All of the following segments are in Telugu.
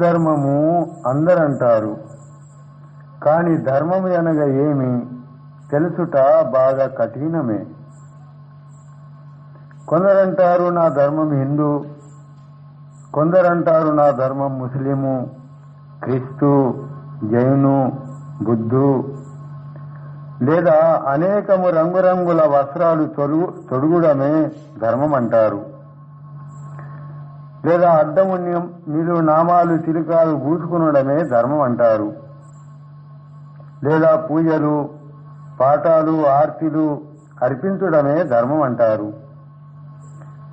ధర్మము అందరంటారు. కాని ధర్మము అనగా ఏమి? తెలుసుట బాగా కఠినమే. కొందరంటారు నా ధర్మం హిందూ కొందరంటారు నా ధర్మం ముస్లిము క్రీస్తు జైను బుద్ధు లేదా అనేకము రంగురంగుల వస్త్రాలు తొడుగు తొడుగుడమే ధర్మం అంటారు. లేదా అడ్డము ని- నామాలు చిలుకాలు పూసుకునడమే ధర్మం అంటారు. లేదా పూజలు పాఠాలు ఆర్తిలు అర్పించడమే ధర్మం అంటారు.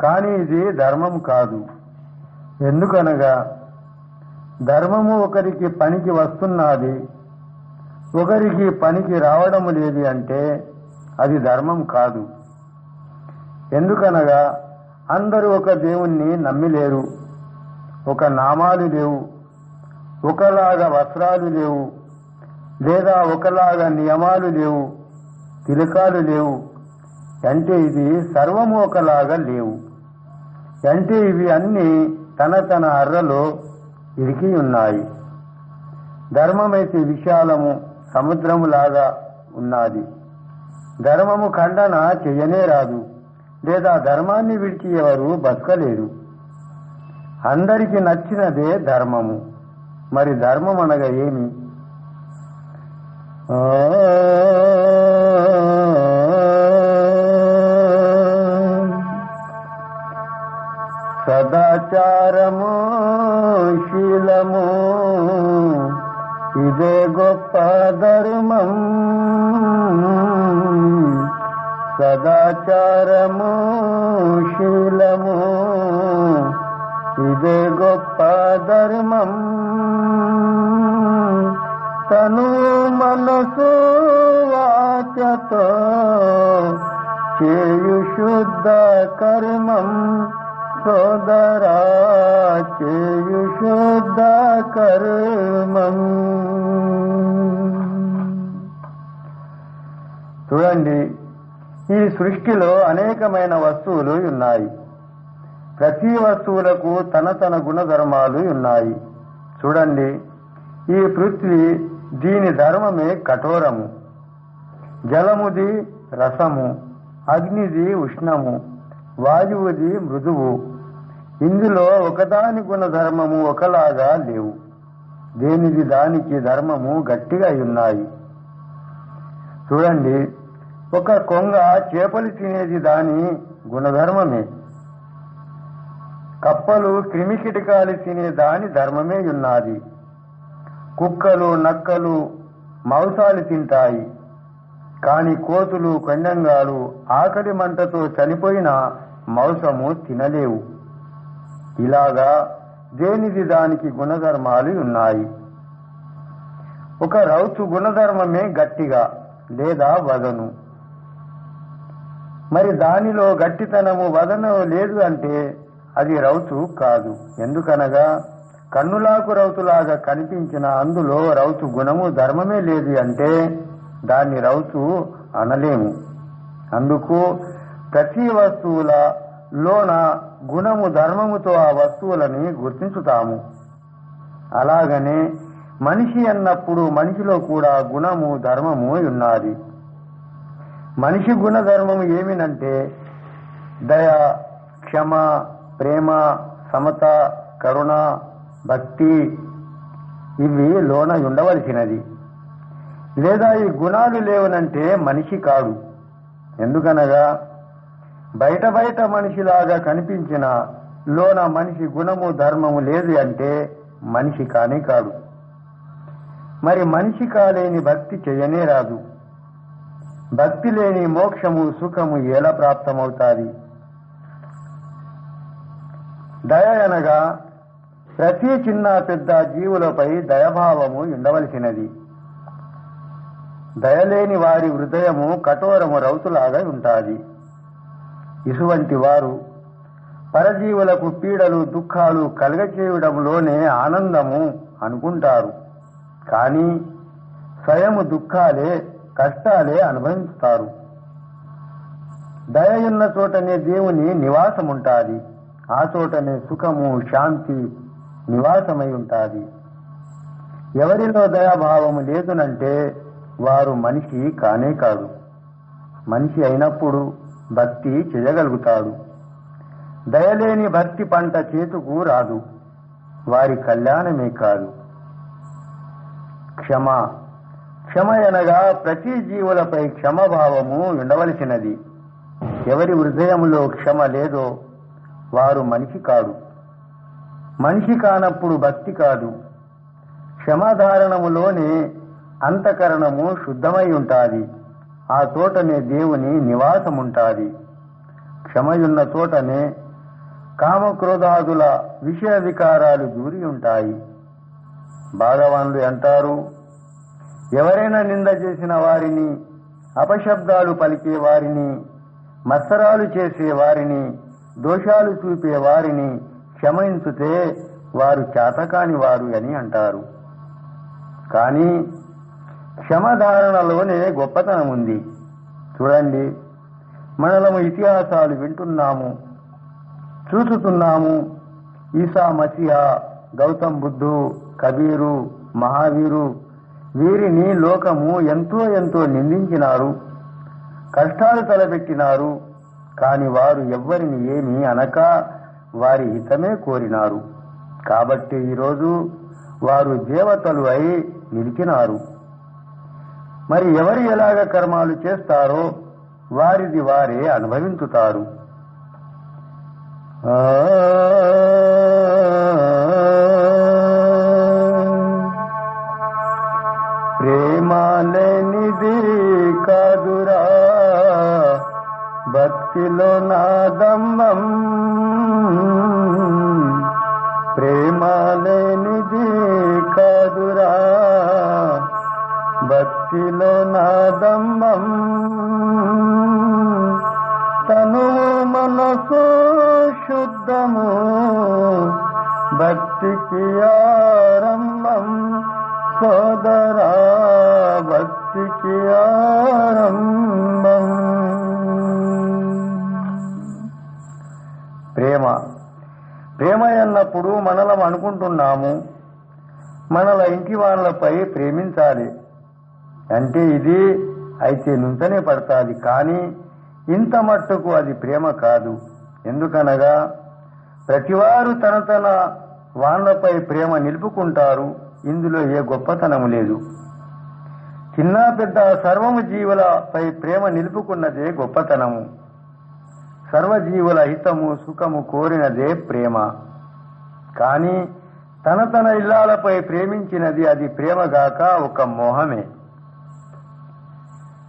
కానీ ఇది ధర్మం కాదు. ఎందుకనగా ధర్మము ఒకరికి పనికి వస్తున్నది ఒకరికి పనికి రావడం లేదు అంటే అది ధర్మం కాదు. ఎందుకనగా అందరూ ఒక దేవుణ్ణి నమ్మిలేరు. ఒక నామాలు లేవు. ఒకలాగా వస్త్రాలు లేవు. లేదా ఒకలాగా నియమాలు లేవు. తిలకాలు లేవు. అంటే ఇది సర్వము ఒకలాగా లేవు. అంటే ఇవి అన్ని తన తన అర్రలో ఇరికి ఉన్నాయి. ధర్మమైతే విశాలము సముద్రములాగా ఉన్నది. ధర్మము ఖండన చేయనే రాదు. లేదా ధర్మాన్ని విడిచి ఎవరు బతకలేరు. అందరికి నచ్చినదే ధర్మము. మరి ధర్మం అనగా ఏమి? సదాచారము శీలము ఇదే గొప్ప ధర్మం. సదాచారము శీలము. ఇదే గొప్ప ధర్మం. తను మనసు వాచతో చేయు శుద్ధ కర్మం. సోదరా చేయు శుద్ధ కర్మం. చూడండి ఈ సృష్టిలో అనేకమైన వస్తువులు ఉన్నాయి. ప్రతి వస్తువులకు తన తన గుణధర్మాలు ఉన్నాయి. చూడండి ఈ పృథ్వీ దీని ధర్మమే కఠోరము. జలముది రసము అగ్నిది ఉష్ణము వాయువుది మృదువు. ఇందులో ఒకదాని గుణధర్మము ఒకలాగా లేవు. దేనిది దానికి ధర్మము గట్టిగా ఉన్నాయి. చూడండి ఒక కొంగ చేపలు తినేది దాని గుణధర్మమే. కప్పలు క్రిమికిటకాలు తినే దాని ధర్మమే ఉన్నది కుక్కలు నక్కలు మాంసాలు తింటాయి. కాని కోతులు కొండంగాలు ఆకలి మంటతో చనిపోయిన మాంసము తినలేవు. ఇలాగా దేనిది దానికి గుణధర్మాలు ఉన్నాయి ఒక రౌతు గుణధర్మమే గట్టిగా లేదా వదను. మరి దానిలో గట్టితనము వదనం లేదు అంటే అది రౌతు కాదు. ఎందుకనగా కన్నులాకు రౌతులాగా కనిపించిన అందులో రౌతు గుణము ధర్మమే లేదు అంటే దాన్ని రౌతు అనలేము. అందుకు ప్రతి వస్తువుల లోన గుణము ధర్మముతో ఆ వస్తువులని గుర్తించుతాము. అలాగనే మనిషి అన్నప్పుడు మనిషిలో కూడా గుణము ధర్మము ఉన్నది. మనిషి గుణధర్మము ఏమినంటే దయ క్షమ ప్రేమ సమత కరుణ భక్తి. ఇవి లోన ఉండవలసినది. లేదా ఈ గుణాలు లేవనంటే మనిషి కాడు. ఎందుకనగా బయట బయట మనిషిలాగా కనిపించిన లోన మనిషి గుణము ధర్మము లేదు అంటే మనిషి కానే కాడు. మరి మనిషి కాలేని భక్తి చేయనే రాదు. భక్తి లేని మోక్షము సుఖము ఎలా ప్రాప్తమవుతాది? దయ అనగా ప్రతి చిన్న పెద్ద జీవులపై దయభావము ఉండవలసినది. దయలేని వారి హృదయము కఠోరము రౌతులాగా ఉంటాది. ఇటువంటి వారు పరజీవులకు పీడలు దుఃఖాలు కలగచేయడంలోనే ఆనందము అనుకుంటారు. కానీ స్వయము దుఃఖాలే కష్టాలే అనుభవిస్తారు. దయ ఉన్న చోటనే దేవుని నివాసముంటాది. ఆ చోటనే సుఖము శాంతి నివాసమై ఉంటాది. ఎవరిలో దయాభావము లేదునంటే వారు మనిషి కానే కాదు. మనిషి అయినప్పుడు భక్తి చేయగలుగుతాడు దయలేని భక్తి పంట చేతుకు రాదు. వారి కళ్యాణమే కాదు. క్షమ క్షమ అనగా ప్రతి జీవులపై క్షమభావము ఉండవలసినది. ఎవరి హృదయంలో క్షమ లేదో వారు మనిషి కాడు మనిషి కానప్పుడు భక్తి కాదు. క్షమాధారణములోనే అంతఃకరణము శుద్ధమై ఉంటాది. ఆ తోటనే దేవుని నివాసముంటాది. క్షమయున్న తోటనే కామక్రోధాదుల విషయ వికారాలు దూరి ఉంటాయి. భాగవాన్లు అంటారు ఎవరైనా నింద చేసిన వారిని అపశబ్దాలు పలికే వారిని మత్సరాలు చేసే వారిని దోషాలు చూపే వారిని క్షమించుతే వారు చేతకాని వారు అని అంటారు. కానీ క్షమధారణలోనే గొప్పతనం ఉంది. చూడండి మనలము ఇతిహాసాలు వింటున్నాము చూసుతున్నాము ఈసా మసిహా గౌతమ్ బుద్ధు కబీరు మహావీరు వీరిని లోకము ఎంతో ఎంతో నిందించినారు కష్టాలు తలపెట్టినారు కాని వారు ఎవ్వరిని ఏమీ అనక వారి హితమే కోరినారు. కాబట్టి ఈరోజు వారు దేవతలు అయి నిలిచినారు. మరి ఎవరు ఎలాగ కర్మాలు చేస్తారో వారిది వారే అనుభవించుతారు. ఆ కాదురా భక్తిలో నాదంబం ప్రేమాలేనిది కాదురా భక్తిలో నాదంబం తను మనసు శుద్ధము ఎల్లప్పుడూ మనలం అనుకుంటున్నాము. మనల ఇంటి వాళ్ళపై ప్రేమించాలి. అంటే ఇది అయితే నుంచనే పడతాది. కానీ ఇంత మట్టుకు అది ప్రేమ కాదు. ఎందుకనగా ప్రతివారు తన తన వాళ్ళపై ప్రేమ నిలుపుకుంటారు. ఇందులో ఏ గొప్పతనము లేదు. చిన్న పెద్ద సర్వము జీవులపై ప్రేమ నిలుపుకున్నదే గొప్పతనము. సర్వజీవుల హితము సుఖము కోరినదే ప్రేమ. కానీ తన తన ఇల్లాలపై ప్రేమించినది అది ప్రేమగాక ఒక మోహమే.